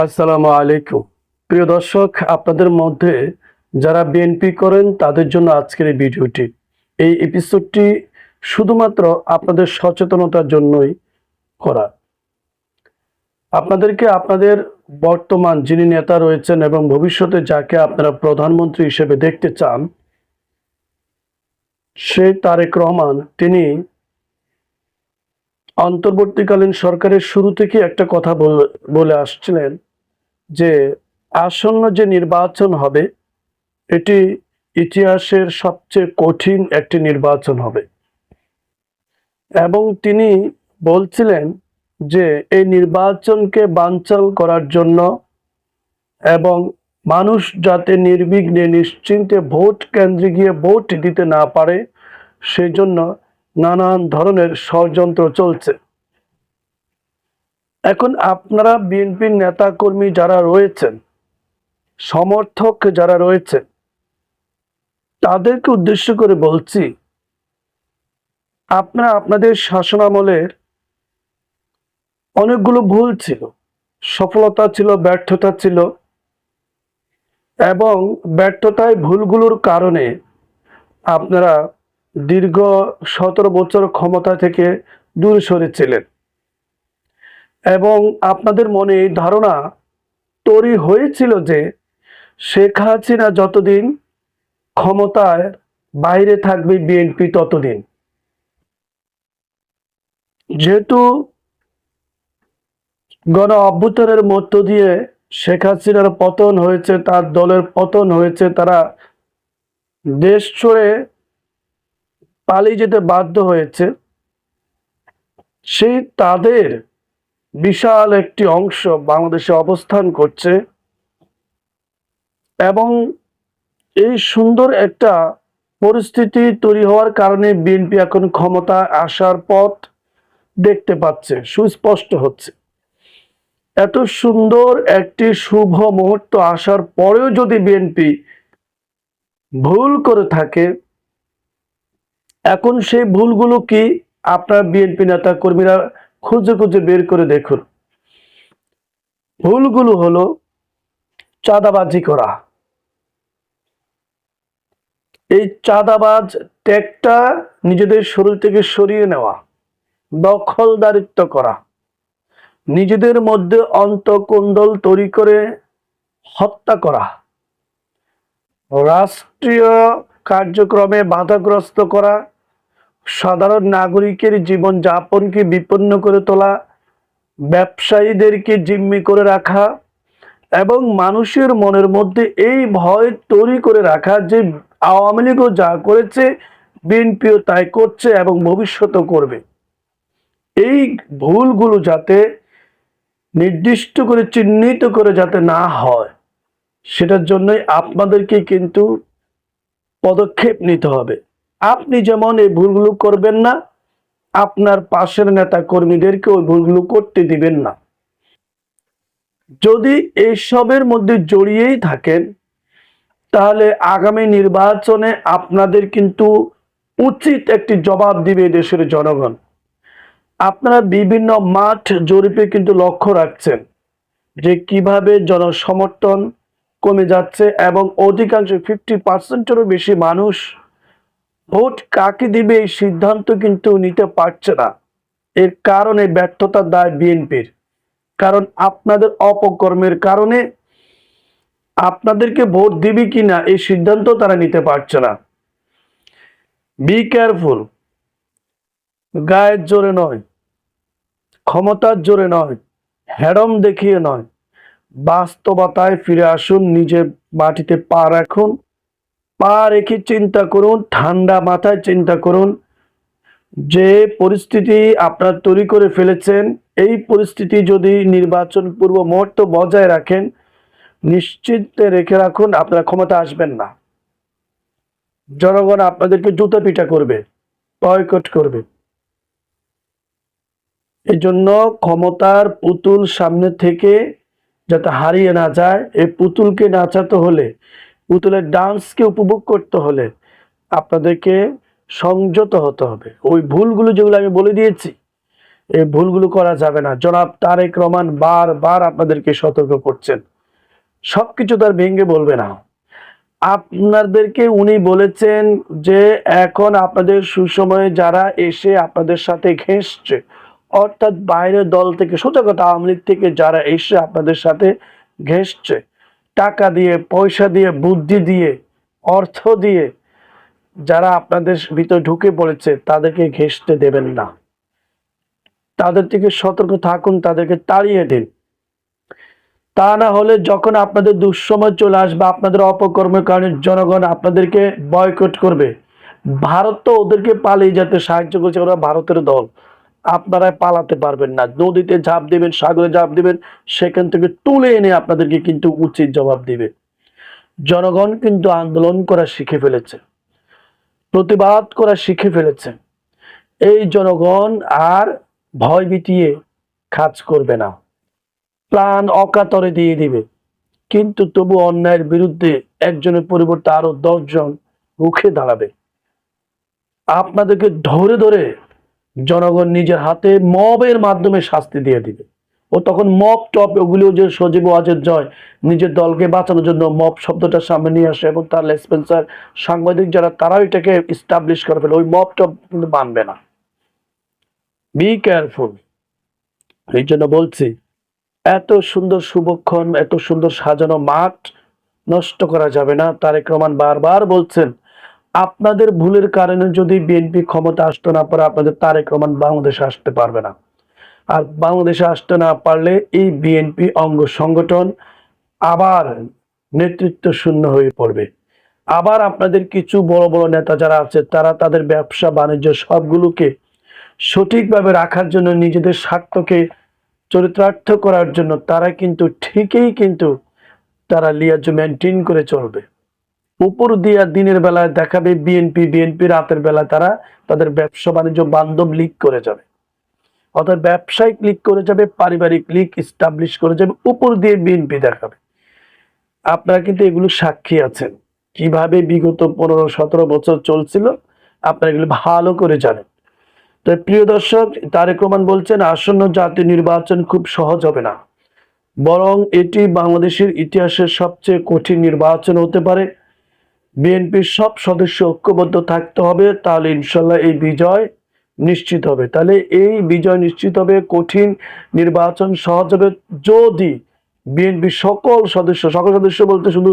আসসালামু আলাইকুম। প্রিয় দর্শক, আপনাদের মধ্যে যারা বিএনপি করেন, তাদের জন্য আজকের এই ভিডিওটি। এই এপিসোডটি শুধুমাত্র আপনাদের সচেতনতার জন্যই করা। আপনাদেরকে আপনাদের বর্তমান যিনি নেতা রয়েছেন এবং ভবিষ্যতে যাকে আপনারা প্রধানমন্ত্রী হিসেবে দেখতে চান, সে তারেক রহমান। তিনি অন্তর্বর্তীকালীন সরকারের শুরু থেকে একটা কথা বল- আসছিলেন যে আসন্ন যে নির্বাচন হবে, এটি ইতিহাসের সবচেয়ে কঠিন একটি নির্বাচন হবে। এবং তিনি বলছিলেন যে, এই নির্বাচনকে বানচাল করার জন্য এবং মানুষ যাতে নির্বিঘ্নে নিশ্চিন্তে ভোট কেন্দ্রে গিয়ে ভোট দিতে না পারে সেই জন্য নানান ধরনের ষড়যন্ত্র চলছে। এখন আপনারা বিএনপির নেতা কর্মী যারা রয়েছেন, সমর্থক যারা রয়েছেন, তাদেরকে উদ্দেশ্য করে বলছি, আপনারা আপনাদের শাসনামলের অনেকগুলো ভুল ছিল, সফলতা ছিল, ব্যর্থতা ছিল, এবং ব্যর্থতায় ভুলগুলোর কারণে আপনারা দীর্ঘ সতেরো বছর ক্ষমতা থেকে দূরে সরেছিলেন এবং আপনাদের মনে এই ধারণা তৈরি হয়েছিল যে শেখ হাসিনা যতদিন ক্ষমতায় বাইরে থাকবে বিএনপি ততদিন। যেহেতু গণ অভ্যুত্থানের মধ্য দিয়ে শেখ হাসিনার পতন হয়েছে, তার দলের পতন হয়েছে, তারা দেশ ছেড়ে পালিয়ে যেতে বাধ্য হয়েছে, সেই তাদের বিশাল একটি অংশ বাংলাদেশে অবস্থান করছে এবং এই সুন্দর একটা পরিস্থিতি তৈরি হওয়ার কারণে বিএনপি এখন ক্ষমতা আসার পথ দেখতে পাচ্ছে, সুস্পষ্ট হচ্ছে। এত সুন্দর একটি শুভ মুহূর্ত আসার পরেও যদি বিএনপি ভুল করে থাকে, এখন সেই ভুলগুলো কি আপনার বিএনপি নেতা কর্মীরা খুঁজে খুঁজে বের করে দেখুন। ভুলগুলো হলো চাঁদাবাজি করা। এই চাঁদাবাজ ট্যাগটা নিজেদের শরীর থেকে সরিয়ে নেওয়া, দখলদারিত্ব করা, নিজেদের মধ্যে অন্তকুণ্ডল তৈরি করে হত্যা করা, রাষ্ট্রীয় কার্যক্রমে বাধাগ্রস্ত করা সাধারণ নাগরিকের জীবন যাপনকে বিপন্ন করে তোলা, ব্যবসায়ীদেরকে জিম্মি করে রাখা এবং মানুষের মনের মধ্যে এই ভয় তৈরি করে রাখা যে আওয়ামী লীগও যা করেছে, বিএনপিও তাই করছে এবং ভবিষ্যতও করবে। এই ভুলগুলো যাতে নির্দিষ্ট করে, চিহ্নিত করে যাতে না হয়, সেটার জন্যই আপনাদেরকে কিন্তু পদক্ষেপ নিতে হবে। আপনি যেমন এই ভুলগুলো করবেন না, আপনার পাশের নেতা কর্মীদেরকে ওই ভুলগুলো করতে দিবেন না। যদি এইসবের মধ্যে জড়িয়েই থাকেন, তাহলে আগামী নির্বাচনে আপনাদের কিন্তু উচিত একটি জবাব দিবে দেশের জনগণ। আপনারা বিভিন্ন মাঠ জরিপে কিন্তু লক্ষ্য রাখছেন যে কীভাবে জনসমর্থন কমে যাচ্ছে এবং অধিকাংশ ফিফটি পার্সেন্টেরও বেশি মানুষ ভোট কাকে দিবে এই সিদ্ধান্ত কিন্তু নিতে পারছে না। এর কারণে ব্যর্থতার দায় বিএনপির। কারণ আপনাদের অপকর্মের কারণে আপনাদেরকে ভোট দিবে কি না এই সিদ্ধান্ত তারা নিতে পারছে না। বি কেয়ারফুল গায়ের জোরে নয়। ক্ষমতার জোরে নয়। হ্যাডম দেখিয়ে নয়। বাস্তবতায় ফিরে আসুন, নিজের মাটিতে পা রাখুন। পা রেখে চিন্তা করুন, ঠান্ডা মাথায় চিন্তা করুন। যে পরিস্থিতি আপনার তৈরি করে ফেলেছেন, এই পরিস্থিতি যদি নির্বাচন পূর্ব মুহূর্ত বজায় রাখেন, নিশ্চিন্তে রেখে রাখুন, আপনার ক্ষমতা আসবেন না। জনগণ আপনাদেরকে জুতা পিটা করবে, বয়কট করবে। এই জন্য ক্ষমতার পুতুল সামনে থেকে যাতে হারিয়ে না যায়, এই পুতুলকে নাচাতে হলে পুতুলের ডান্সকে উপভোগ করতে হলে আপনাদেরকে সংযত হতে হবে। ওই ভুলগুলো যেগুলো আমি বলে দিয়েছি, এই ভুলগুলো করা যাবে না। জনাব তারেক রহমান বারবার আপনাদেরকে সতর্ক করছেন। সব সবকিছু তার ভেঙে বলবে না। আপনাদেরকে উনি বলেছেন যে এখন আপনাদের সুসময়ে যারা এসে আপনাদের সাথে ঘেঁষছে, অর্থাৎ বাইরের দল থেকে, সোজা কথা আওয়ামী লীগ থেকে যারা এসে আপনাদের সাথে ঘেঁষছে টাকা দিয়ে, পয়সা দিয়ে, বুদ্ধি দিয়ে, অর্থ দিয়ে যারা আপনাদের ভিতর ঢুকে পড়েছে, তাদেরকে ঘেঁষতে দেবেন না। তাদের থেকে সতর্ক থাকুন, তাদেরকে তাড়িয়ে দিন। তা না হলে যখন আপনাদের দুঃসময় চলে আসবে, আপনাদের অপকর্মের কারণে জনগণ আপনাদেরকে বয়কট করবে। ভারত তো ওদেরকে পালিয়ে যেতে সাহায্য করছে, ওরা ভারতের দল। আপনারা পালাতে পারবেন না। নদীতে ঝাঁপ দিবেন, সাগরে ঝাঁপ দিবেন, সেখান থেকে তুলে এনে আপনাদেরকে কিন্তু উচিত জবাব দিবে। জনগণ কিন্তু আন্দোলন করা শিখে ফেলেছে, প্রতিবাদ করা শিখে ফেলেছে। এই জনগণ আর ভয় বিটিয়ে কাজ করবে না। প্রাণ অকাতরে দিয়ে দিবে। কিন্তু তবু অন্যায়ের বিরুদ্ধে একজনের পরিবর্তে আরও দশজন রুখে দাঁড়াবে। আপনাদেরকে ধরে ধরে জনগণ নিজের হাতে মবের মাধ্যমে শাস্তি দিয়ে দিবে। ও তখন মব টপ, ওগুলো যে সজীব ওয়াজের জয় নিজের দলকে বাঁচানোর জন্য মব শব্দটা সামনে নিয়ে আসে এবং তার লেসপেন্সার সাংবাদিক যারা, তারাও এটাকে ইস্টাবলিশ করে ফেলে। ওই মব টপ কিন্তু মানবে না। বি কেয়ারফুল এই জন্য বলছি, এত সুন্দর শুভক্ষণ, এত সুন্দর সাজানো মাঠ নষ্ট করা যাবে না। তারেক রহমান বারবার বলছেন আপনাদের ভুলের কারণে যদি বিএনপি ক্ষমতা আসতে না পারে, আপনাদের তারেক রহমান বাংলাদেশে আসতে পারবে না। আর বাংলাদেশে আসতে না পারলে এই বিএনপি অঙ্গ সংগঠন আবার নেতৃত্ব শূন্য হয়ে পড়বে। আবার আপনাদের কিছু বড় বড় নেতা যারা আছে, তারা তাদের ব্যবসা, বাণিজ্য সবগুলোকে সঠিকভাবে রাখার জন্য, নিজেদের স্বার্থকে চরিত্রার্থ করার জন্য তারা কিন্তু ঠিকই কিন্তু তারা লিয়াজ মেনটেন করে চলবে। উপর দিয়া দিনের বেলায় দেখাবে বিএনপি বিএনপি রাতের বেলায় তারা তাদের ব্যবসা বাণিজ্য বান্ধব লিক করে যাবে। অর্থাৎ ব্যবসায়িক লিক করে যাবে, পারিবারিক লিক ইস্টাবলিশ করে যাবে, উপর দিয়ে বিএনপি দেখাবে। আপনারা কিন্তু এগুলো সাক্ষী আছেন। কীভাবে বিগত পনেরো, সতেরো বছর চলছিল, আপনারা এগুলো ভালো করে জানেন। তো প্রিয় দর্শক, তারেক রহমান বলছেন, আসন্ন জাতীয় নির্বাচন খুব সহজ হবে না। বরং এটি বাংলাদেশের ইতিহাসের সবচেয়ে কঠিন নির্বাচন হতে পারে। বিএনপির সব সদস্য ঐক্যবদ্ধ থাকতে হবে, তাহলে ইনশাল্লাহ এই বিজয় নিশ্চিত হবে। তাহলে এই বিজয় নিশ্চিত হবে, কঠিন নির্বাচন সহজ হবে যদি বিএনপি সকল সদস্য সকল সদস্য বলতে শুধু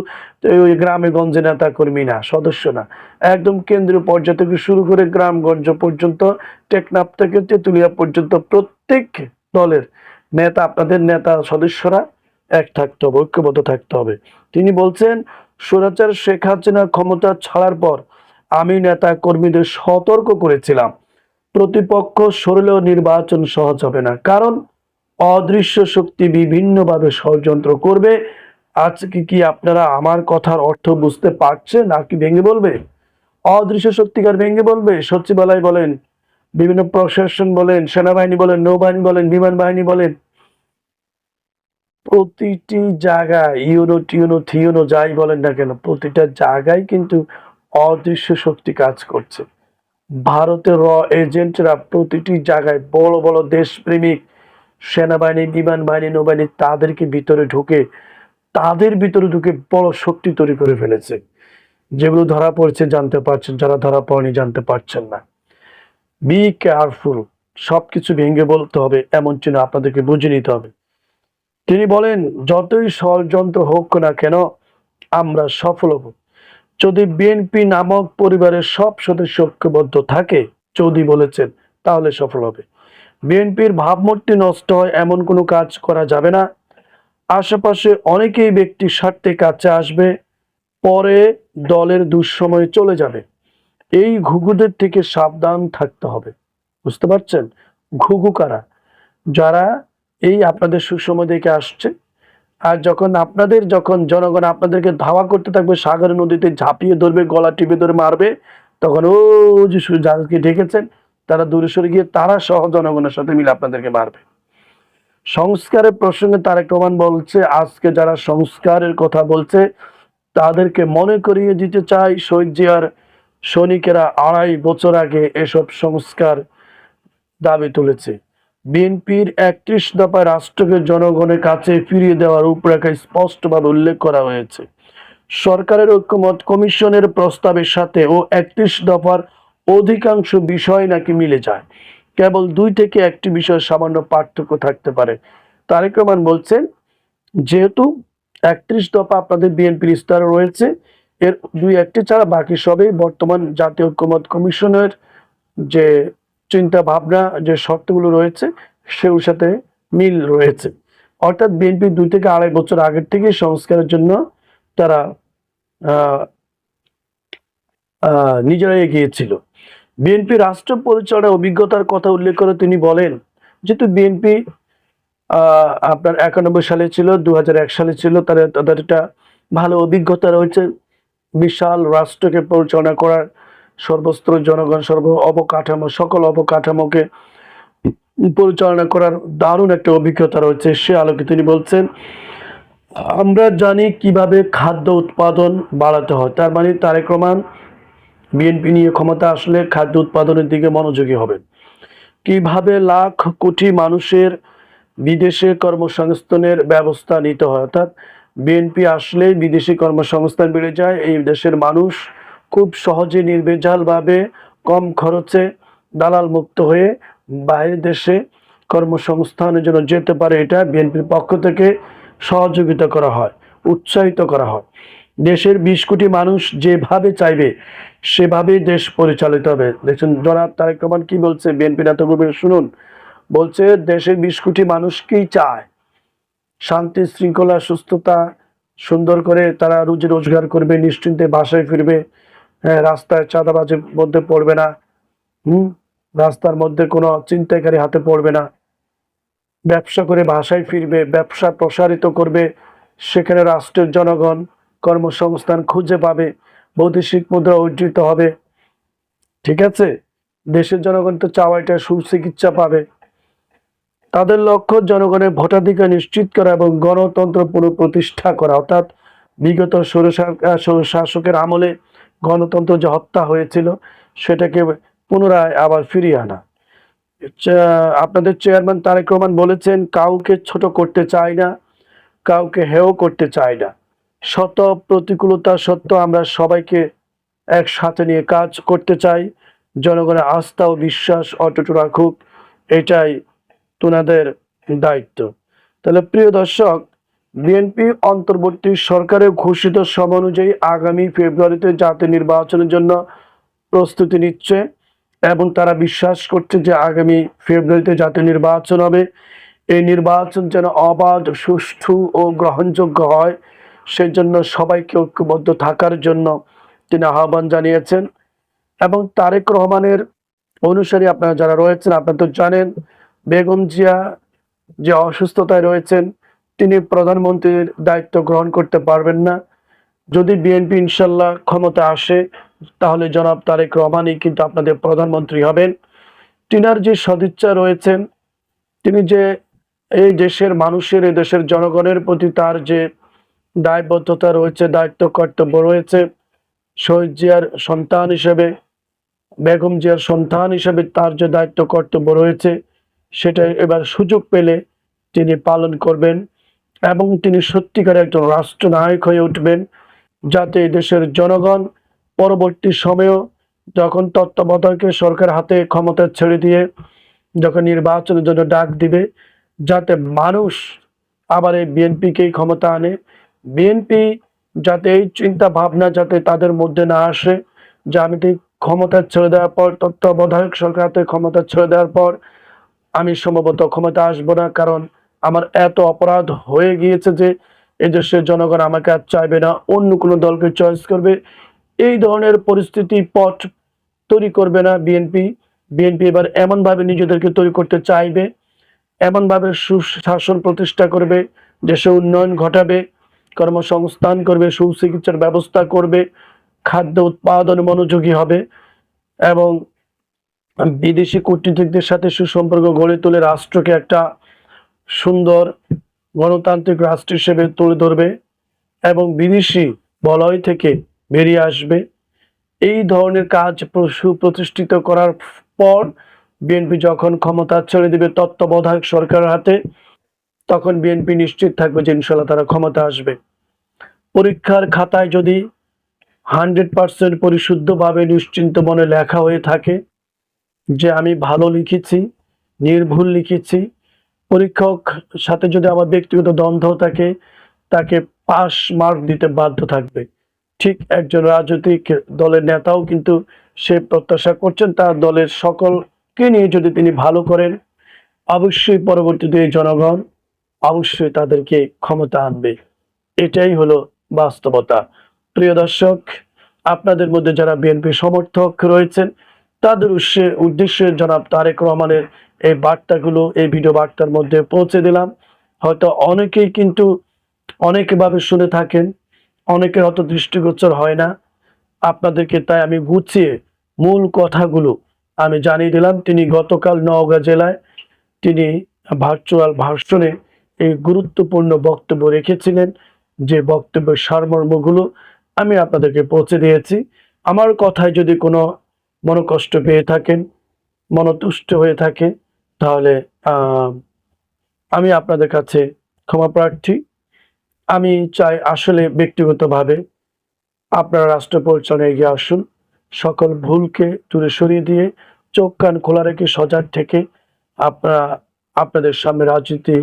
ওই গ্রামে গঞ্জে নেতা কর্মী না, সদস্য না, একদম কেন্দ্রীয় পর্যায় থেকে শুরু করে গ্রামগঞ্জ পর্যন্ত, টেকনাফ থেকে তেঁতুলিয়া পর্যন্ত প্রত্যেক দলের নেতা, আপনাদের নেতা সদস্যরা এক থাকতে হবে, ঐক্যবদ্ধ থাকতে হবে। তিনি বলছেন সুরাচার শেখ হাসিনা ক্ষমতা ছাড়ার পর আমি নেতা কর্মীদের সতর্ক করেছিলাম। প্রতিপক্ষ সরলেও নির্বাচন সহজ হবে না, কারণ অদৃশ্য শক্তি বিভিন্নভাবে ষড়যন্ত্র করবে। আজকে কি আপনারা আমার কথার অর্থ বুঝতে পারছেন নাকি ভেঙে বলবে? অদৃশ্য শক্তিকার ভেঙে বলবে? সচিবালয় বলেন, বিভিন্ন প্রশাসন বলেন, সেনাবাহিনী বলেন, নৌবাহিনী বলেন, বিমান বাহিনী বলেন প্রতিটি জায়গায়, ইউনো, টিউনো থিউনো যাই বলেন না কেন, প্রতিটা জায়গায় কিন্তু অদৃশ্য শক্তি কাজ করছে। ভারতের র এজেন্টরা প্রতিটি জায়গায় বড় বড় দেশপ্রেমিক, সেনাবাহিনী, বিমান বাহিনী, নৌবাহিনী, তাদেরকে ভিতরে ঢুকে, তাদের ভিতরে ঢুকে বড় শক্তি তৈরি করে ফেলেছে। যেগুলো ধরা পড়ছে জানতে পারছেন, যারা ধরা পড়েনি জানতে পারছেন না। বি কেয়ারফুল সবকিছু ভেঙে বলতে হবে, এমন চিহ্ন আপনাদেরকে বুঝে নিতে হবে। তিনি বলেন, যতই ষড়যন্ত্র হোক না কেন, আমরা সফল হব। যদি বিএনপি নামক পরিবারের সব সদস্য ঐক্যবদ্ধ থাকে, চৌধুরী বলেছেন, তাহলে সফল হবে। বিএনপির ভাবমূর্তি নষ্ট হয়, এমন কোনো কাজ করা যাবে না। আশেপাশে অনেকেই ব্যক্তি স্বার্থে কাছে আসবে, পরে দলের দুঃসময়ে চলে যাবে। এই ঘুঘুদের থেকে সাবধান থাকতে হবে। বুঝতে পারছেন? ঘুঘু কারা? যারা এই আপনাদের সুসময় দেখে আসছে। আর যখন আপনাদের, যখন জনগণ আপনাদেরকে ধাওয়া করতে থাকবে, সাগর, নদীতে ঝাঁপিয়ে ধরবে, গলা টিপে ধরে মারবে, তখন ও যে যাদেরকে ডেকেছেন তারা দূরে সরে গিয়ে তারা সহ জনগণের সাথে মিলে আপনাদেরকে মারবে। সংস্কারের প্রসঙ্গে তারেক রহমান বলছে, আজকে যারা সংস্কারের কথা বলছে, তাদেরকে মনে করিয়ে দিতে চাই, শহীদ জিয়ার সৈনিকেরা আড়াই বছর আগে এসব সংস্কার দাবি তুলেছে। বিএনপির একত্রিশ দফা রাষ্ট্রকে জনগণের কাছে ফিরিয়ে দেওয়ার রূপরেখা স্পষ্টভাবে উল্লেখ করা হয়েছে। সরকারের ঐক্যমত কমিশনের প্রস্তাবের সাথে ও একত্রিশ দফার অধিকাংশ বিষয় নাকি মিলে যায়। কেবল দুই থেকে একটি বিষয়ে সামান্য পার্থক্য থাকতে পারে। তারেক রহমান বলছেন, যেহেতু একত্রিশ দফা আপনাদের বিএনপির স্তরে রয়েছে, এর দুই একটি ছাড়া বাকি সবই বর্তমান জাতীয় ঐক্যমত কমিশনের যে চিন্তা ভাবনা যে শর্তগুলো রয়েছে, সেগুলোর সাথে মিল রয়েছে। অর্থাৎ বিএনপি দুই থেকে আড়াই বছর আগের থেকে সংস্কারের জন্য তারা নিজেরাই এগিয়েছিল। বিএনপি রাষ্ট্র পরিচালনার অভিজ্ঞতার কথা উল্লেখ করে তিনি বলেন, যেহেতু বিএনপি আপনার একানব্বই সালে ছিল দু হাজার এক সালে ছিল, তাদের তাদের একটা ভালো অভিজ্ঞতা রয়েছে, বিশাল রাষ্ট্রকে পরিচালনা করার সর্বস্তর জনগণ, সর্ব অবকাঠামো, সকল অবকাঠামোকে পরিচালনা করার দারুণ একটা অভিজ্ঞতা রয়েছে, সে আলোকে তিনি বলছেন, আমরা জানি কীভাবে খাদ্য উৎপাদন বাড়াতে হয়। তার মানে তারেক রহমান বিএনপি নিয়ে ক্ষমতা আসলে খাদ্য উৎপাদনের দিকে মনোযোগী হবেন। কীভাবে লাখ কোটি মানুষের বিদেশে কর্মসংস্থানের ব্যবস্থা নিতে হয়? অর্থাৎ বিএনপি আসলে বিদেশি কর্মসংস্থান বেড়ে যায়, এই দেশের মানুষ খুব সহজে নির্ভেজালভাবে কম খরচে দালাল মুক্ত হয়ে বাইরের দেশে কর্মসংস্থানের জন্য যেতে পারে, এটা বিএনপির পক্ষ থেকে সহযোগিতা করা হয়, উৎসাহিত করা হয়। দেশের বিশ কোটি মানুষ যেভাবে চাইবে, সেভাবেই দেশ পরিচালিত হবে। দেখছেন, জনাব তারেক রহমান কি বলছে? বিএনপি নেতা গভীর শুনুন। বলছে, দেশের বিশ কোটি মানুষ কি চায়? শান্তি, শৃঙ্খলা, সুস্থতা, সুন্দর করে তারা রুজি রোজগার করবে, নিশ্চিন্তে বাসায় ফিরবে। হ্যাঁ রাস্তায় চাঁদাবাজের মধ্যে পড়বে না। হুম? রাস্তার মধ্যে কোনো চিন্তাকারী হাতে পড়বে না। ব্যবসা করে ভাষায় ফিরবে, ব্যবসা প্রসারিত করবে। সেখানে রাষ্ট্রের জনগণ কর্মসংস্থান খুঁজে পাবে, বৈদেশিক মুদ্রা অর্জিত হবে। ঠিক আছে? দেশের জনগণ তো চাওয়াইটা সুচিকিৎসা পাবে। তাদের লক্ষ্য জনগণের ভোটাধিকার নিশ্চিত করা এবং গণতন্ত্র পুনঃপ্রতিষ্ঠা করা। অর্থাৎ বিগত স্বৈর শাসকের আমলে গণতন্ত্র যে হত্যা হয়েছিল, সেটাকে পুনরায় আবার ফিরিয়ে আনা। আপনাদের চেয়ারম্যান তারেক রহমান বলেছেন, কাউকে ছোট করতে চাই না, কাউকে হেয় করতে চাই না। শত প্রতিকূলতা সত্ত্বেও আমরা সবাইকে একসাথে নিয়ে কাজ করতে চাই। জনগণের আস্থা ও বিশ্বাস অটুট রাখুক, এটাই তোনাদের দায়িত্ব। তাহলে প্রিয় দর্শক বিএনপি অন্তর্বর্তী সরকারের ঘোষিত সময় অনুযায়ী আগামী ফেব্রুয়ারিতে জাতীয় নির্বাচনের জন্য প্রস্তুতি নিচ্ছে এবং তারা বিশ্বাস করছে যে আগামী ফেব্রুয়ারিতে জাতীয় নির্বাচন হবে। এই নির্বাচন যেন অবাধ, সুষ্ঠু ও গ্রহণযোগ্য হয়, সেজন্য সবাইকে ঐক্যবদ্ধ থাকার জন্য তিনি আহ্বান জানিয়েছেন। এবং তারেক রহমানের অনুসারী আপনারা যারা রয়েছেন, আপনারা তো জানেন, বেগম জিয়া যে অসুস্থতায় রয়েছেন তিনি প্রধানমন্ত্রীর দায়িত্ব গ্রহণ করতে পারবেন না। যদি বিএনপি ইনশাল্লাহ ক্ষমতা আসে, তাহলে জনাব তারেক রহমানই কিন্তু আপনাদের প্রধানমন্ত্রী হবেন। তিনার যে সদিচ্ছা রয়েছেন তিনি যে এই দেশের মানুষের, এই দেশের জনগণের প্রতি তার যে দায়বদ্ধতা রয়েছে, দায়িত্ব কর্তব্য রয়েছে, শহীদ জিয়ার সন্তান হিসেবে, বেগম জিয়ার সন্তান হিসেবে তার যে দায়িত্ব কর্তব্য রয়েছে, সেটা এবার সুযোগ পেলে তিনি পালন করবেন। এবং তিনি সত্যিকার একজন রাষ্ট্রনায়ক হয়ে উঠবেন যাতে দেশের জনগণ পরবর্তী সময়েও যখন তত্ত্বাবধায়কের সরকার হাতে ক্ষমতা ছেড়ে দিয়ে যখন নির্বাচনের জন্য ডাক দিবে, যাতে মানুষ আবার এই বিএনপিকেই ক্ষমতা আনে। বিএনপি যাতে এই চিন্তা ভাবনা যাতে তাদের মধ্যে না আসে যে আমি ক্ষমতা ছেড়ে দেওয়ার পর, তত্ত্বাবধায়ক সরকার হাতে ক্ষমতা ছেড়ে দেওয়ার পর আমি সম্ভবত ক্ষমতা আসব না। কারণ আমার এত অপরাধ হয়ে গিয়েছে যে এই দেশের জনগণ আমাকে আর চাইবে না, অন্য কোনো দলকে চয়েস করবে, এই ধরনের পরিস্থিতি পথ তৈরি করবে না বিএনপি বিএনপি এবার এমনভাবে নিজেদেরকে তৈরি করতে চাইবে, এমনভাবে সুশাসন প্রতিষ্ঠা করবে দেশে উন্নয়ন ঘটাবে, কর্মসংস্থান করবে, সুচিকিৎসার ব্যবস্থা করবে, খাদ্য উৎপাদন মনোযোগী হবে এবং বিদেশি কূটনীতিকদের সাথে সুসম্পর্ক গড়ে তুলে রাষ্ট্রকে একটা সুন্দর গণতান্ত্রিক রাষ্ট্র হিসেবে তুলে ধরবে এবং বিদেশি বলয় থেকে বেরিয়ে আসবে। এই ধরনের কাজ সুপ্রতিষ্ঠিত করার পর বিএনপি যখন ক্ষমতা ছেড়ে দেবে তত্ত্বাবধায়ক সরকারের হাতে, তখন বিএনপি নিশ্চিত থাকবে যে ইনশাল্লাহ তারা ক্ষমতা আসবে। পরীক্ষার খাতায় যদি হান্ড্রেড পার্সেন্ট পরিশুদ্ধভাবে নিশ্চিন্ত মনে লেখা হয়ে থাকে যে আমি ভালো লিখেছি, নির্ভুল লিখেছি পরীক্ষক সাথে যদি আমার ব্যক্তিগত দ্বন্দ্ব থাকে, তাকে পাস মার্ক দিতে বাধ্য থাকবে। ঠিক একজন রাজনৈতিক দলের নেতাও কিন্তু সে প্রত্যাশা করছেন তার দলের সকলকে নিয়ে যদি তিনি ভালো করেন, অবশ্যই পরবর্তীতে জনগণ অবশ্যই তাদেরকে ক্ষমতা আনবে। এটাই হলো বাস্তবতা। প্রিয় দর্শক, আপনাদের মধ্যে যারা বিএনপি সমর্থক রয়েছেন, তাদের উদ্দেশ্যে জনাব তারেক রহমানের এই বার্তাগুলো, এই ভিডিও বার্তার মধ্যে পৌঁছে দিলাম। হয়তো অনেকেই কিন্তু অনেকভাবে শুনে থাকেন, অনেকের হয়তো দৃষ্টিগোচর হয় না। আপনাদেরকে তাই আমি গুছিয়ে মূল কথাগুলো আমি জানিয়ে দিলাম। তিনি গতকাল নওগাঁ জেলায় তিনি ভার্চুয়াল ভাষণে এই গুরুত্বপূর্ণ বক্তব্য রেখেছিলেন, যে বক্তব্যের সারমর্মগুলো আমি আপনাদেরকে পৌঁছে দিয়েছি। আমার কথায় যদি কোনো মনোকষ্ট পেয়ে থাকেন, মনতুষ্ট হয়ে থাকে তাহলে আমি আপনাদের কাছে ক্ষমা প্রার্থী। আমি চাই আসলে ব্যক্তিগতভাবে আপনারা রাষ্ট্র পরিচালনায় এগিয়ে আসুন। সকল ভুলকে দূরে সরিয়ে দিয়ে চোখ কান খোলা রেখে সজাগ থেকে আপনারা আপনাদের সামনে রাজনীতি,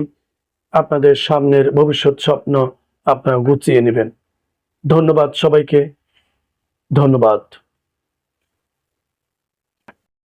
আপনাদের সামনের ভবিষ্যৎ স্বপ্ন আপনারা গুছিয়ে নেবেন। ধন্যবাদ সবাইকে। ধন্যবাদ।